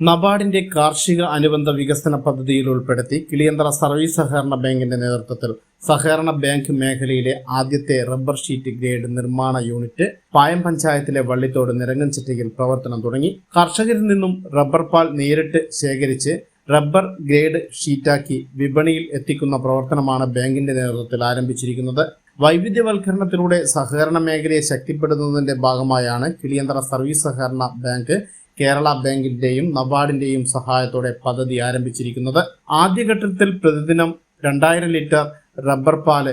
നബാർഡിന്റെ കാർഷിക അനുബന്ധ വികസന പദ്ധതിയിൽ ഉൾപ്പെടുത്തി കിളിയന്തറ സർവീസ് സഹകരണ ബാങ്കിന്റെ നേതൃത്വത്തിൽ സഹകരണ ബാങ്ക് മേഖലയിലെ ആദ്യത്തെ റബ്ബർ ഷീറ്റ് ഗ്രേഡ് നിർമ്മാണ യൂണിറ്റ് പായം പഞ്ചായത്തിലെ വള്ളിത്തോട് നിരങ്ങൻചിറ്റയിൽ പ്രവർത്തനം തുടങ്ങി. കർഷകരിൽ നിന്നും റബ്ബർ പാൽ നേരിട്ട് ശേഖരിച്ച് റബ്ബർ ഗ്രേഡ് ഷീറ്റാക്കി വിപണിയിൽ എത്തിക്കുന്ന പ്രവർത്തനമാണ് ബാങ്കിന്റെ നേതൃത്വത്തിൽ ആരംഭിച്ചിരിക്കുന്നത്. വൈവിധ്യവൽക്കരണത്തിലൂടെ സഹകരണ മേഖലയെ ശക്തിപ്പെടുത്തുന്നതിന്റെ ഭാഗമായാണ് കിളിയന്തറ സർവീസ് സഹകരണ ബാങ്ക് കേരള ബാങ്കിന്റെയും നബാർഡിന്റെയും സഹായത്തോടെ പദ്ധതി ആരംഭിച്ചിരിക്കുന്നത്. ആദ്യഘട്ടത്തിൽ പ്രതിദിനം രണ്ടായിരം ലിറ്റർ റബ്ബർ പാൽ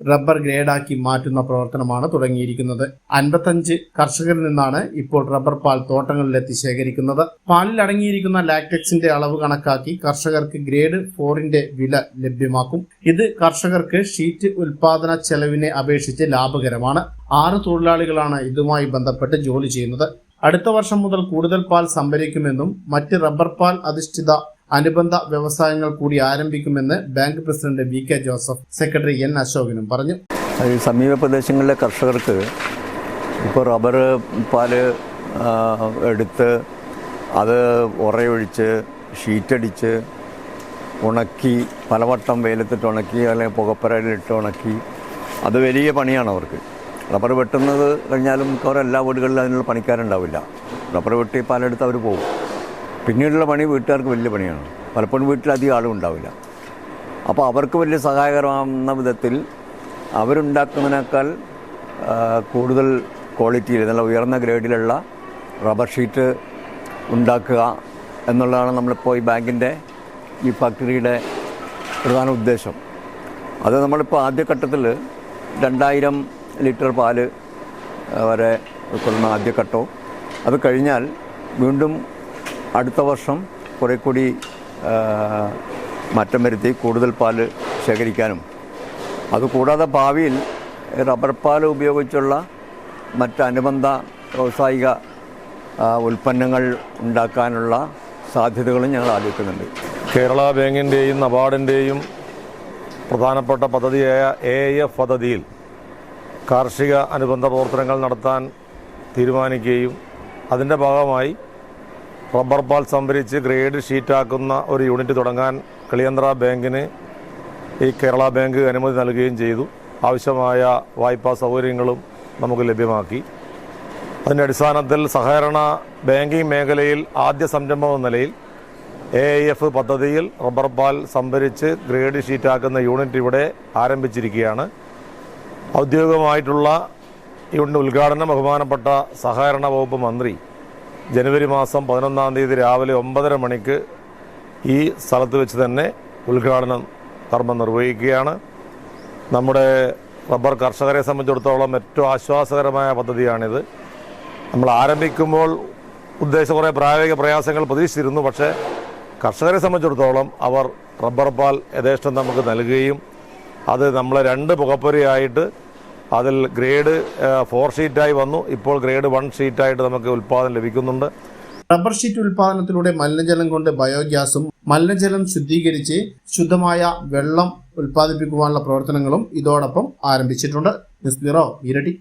റബ്ബർ ഗ്രേഡാക്കി മാറ്റുന്ന പ്രവർത്തനമാണ് തുടങ്ങിയിരിക്കുന്നത്. അൻപത്തഞ്ച് കർഷകരിൽ നിന്നാണ് ഇപ്പോൾ റബ്ബർ പാൽ തോട്ടങ്ങളിലെത്തി ശേഖരിക്കുന്നത്. പാലിൽ അടങ്ങിയിരിക്കുന്ന ലാക്ടെക്സിന്റെ അളവ് കണക്കാക്കി കർഷകർക്ക് ഗ്രേഡ് ഫോറിന്റെ വില ലഭ്യമാക്കും. ഇത് കർഷകർക്ക് ഷീറ്റ് ഉൽപാദന ചെലവിനെ അപേക്ഷിച്ച് ലാഭകരമാണ്. ആറ് തൊഴിലാളികളാണ് ഇതുമായി ബന്ധപ്പെട്ട് ജോലി ചെയ്യുന്നത്. അടുത്ത വർഷം മുതൽ കൂടുതൽ പാൽ സംഭരിക്കുമെന്നും മറ്റ് റബ്ബർ പാൽ അധിഷ്ഠിത അനുബന്ധ വ്യവസായങ്ങൾ കൂടി ആരംഭിക്കുമെന്ന് bank president V K Joseph secretary N അശോകനും പറഞ്ഞു. സമീപ പ്രദേശങ്ങളിലെ കർഷകർക്ക് ഇപ്പോൾ റബ്ബർ പാൽ എടുത്ത് അത് ഉറയൊഴിച്ച് ഷീറ്റടിച്ച് ഉണക്കി പലവട്ടം വെയിലത്തിട്ട് ഉണക്കി അല്ലെങ്കിൽ പുകപ്പരയിലിട്ട് ഉണക്കി അത് വലിയ പണിയാണ് അവർക്ക്. റബ്ബർ വെട്ടുന്നത് കഴിഞ്ഞാലും മിക്കവാറും എല്ലാ വീടുകളിലും അതിനുള്ള പണിക്കാരുണ്ടാവില്ല. റബ്ബർ വെട്ടി പാലെടുത്ത് അവർ പോകും പിന്നീടുള്ള പണി വീട്ടുകാർക്ക് വലിയ പണിയാണ്. പലപ്പോഴും വീട്ടിലധികം ആളും ഉണ്ടാവില്ല. അപ്പോൾ അവർക്ക് വലിയ സഹായകരമാകുന്ന വിധത്തിൽ അവരുണ്ടാക്കുന്നതിനേക്കാൾ കൂടുതൽ ക്വാളിറ്റിയിൽ നല്ല ഉയർന്ന ഗ്രേഡിലുള്ള റബ്ബർ ഷീറ്റ് ഉണ്ടാക്കുക എന്നുള്ളതാണ് നമ്മളിപ്പോൾ ഈ ബാങ്കിന്റെ ഈ ഫാക്ടറിയുടെ പ്രധാന ഉദ്ദേശം. അത് നമ്മളിപ്പോൾ ആദ്യഘട്ടത്തിൽ രണ്ടായിരം ലിറ്റർ പാൽ വരെ ഉൾക്കൊള്ളുന്ന ആദ്യഘട്ടവും അത് കഴിഞ്ഞാൽ വീണ്ടും അടുത്ത വർഷം കുറേ കൂടി മാറ്റം വരുത്തി കൂടുതൽ പാൽ ശേഖരിക്കാനും. അതുകൂടാതെ ഭാവിയിൽ റബ്ബർ പാൽ ഉപയോഗിച്ചുള്ള മറ്റനുബന്ധ വ്യാവസായിക ഉൽപ്പന്നങ്ങൾ ഉണ്ടാക്കാനുള്ള സാധ്യതകളും ഞങ്ങൾ ആലോചിക്കുന്നുണ്ട്. കേരള ബാങ്കിന്റെയും നബാർഡിന്റെയും പ്രധാനപ്പെട്ട പദ്ധതിയായ എ എഫ് പദ്ധതിയിൽ കാർഷിക അനുബന്ധ പ്രവർത്തനങ്ങൾ നടത്താൻ തീരുമാനിക്കുകയും അതിന്റെ ഭാഗമായി റബ്ബർ പാൽ സംഭരിച്ച് ഗ്രേഡ് ഷീറ്റാക്കുന്ന ഒരു യൂണിറ്റ് തുടങ്ങാൻ കളിയന്ത്ര ബാങ്കിന് ഈ കേരള ബാങ്ക് അനുമതി നൽകുകയും ചെയ്തു. ആവശ്യമായ വായ്പാ സൗകര്യങ്ങളും നമുക്ക് ലഭ്യമാക്കി. അതിന്റെ അടിസ്ഥാനത്തിൽ സഹകരണ ബാങ്കിങ് മേഖലയിൽ ആദ്യ സംരംഭം എന്ന നിലയിൽ എ ഐ എഫ് പദ്ധതിയിൽ റബ്ബർ പാൽ സംഭരിച്ച് ഗ്രേഡ് ഷീറ്റാക്കുന്ന യൂണിറ്റ് ഇവിടെ ആരംഭിച്ചിരിക്കുകയാണ്. ഔദ്യോഗികമായിട്ടുള്ള ഇവിടെ ഉദ്ഘാടനം ബഹുമാനപ്പെട്ട സഹകരണ വകുപ്പ് മന്ത്രി. ജനുവരി മാസം പതിനൊന്നാം തീയതി രാവിലെ ഒമ്പതര മണിക്ക് ഈ സ്ഥലത്ത് വെച്ച് തന്നെ ഉദ്ഘാടനം കർമ്മം നിർവഹിക്കുകയാണ്. നമ്മുടെ റബ്ബർ കർഷകരെ സംബന്ധിച്ചിടത്തോളം ഏറ്റവും ആശ്വാസകരമായ പദ്ധതിയാണിത്. നമ്മൾ ആരംഭിക്കുമ്പോൾ ഉദ്ദേശം കുറേ പ്രായോഗിക പ്രയാസങ്ങൾ പ്രതീക്ഷിച്ചിരുന്നു പക്ഷേ കർഷകരെ സംബന്ധിച്ചിടത്തോളം അവർ റബ്ബർ പാൽ യഥേഷ്ടം നമുക്ക് നൽകുകയും അത് നമ്മൾ രണ്ട് പുകപ്പുരയായിട്ട് അതിൽ ഗ്രേഡ് ഫോർ ഷീറ്റായി വന്നു. ഇപ്പോൾ ഗ്രേഡ് വൺ ഷീറ്റായിട്ട് നമുക്ക് ഉൽപ്പാദനം ലഭിക്കുന്നുണ്ട്. റബ്ബർ ഷീറ്റ് ഉൽപാദനത്തിലൂടെ മലിനജലം കൊണ്ട് ബയോഗ്യാസും മലിനജലം ശുദ്ധീകരിച്ച് ശുദ്ധമായ വെള്ളം ഉൽപ്പാദിപ്പിക്കുവാനുള്ള പ്രവർത്തനങ്ങളും ഇതോടൊപ്പം ആരംഭിച്ചിട്ടുണ്ട്. ഇരട്ടി.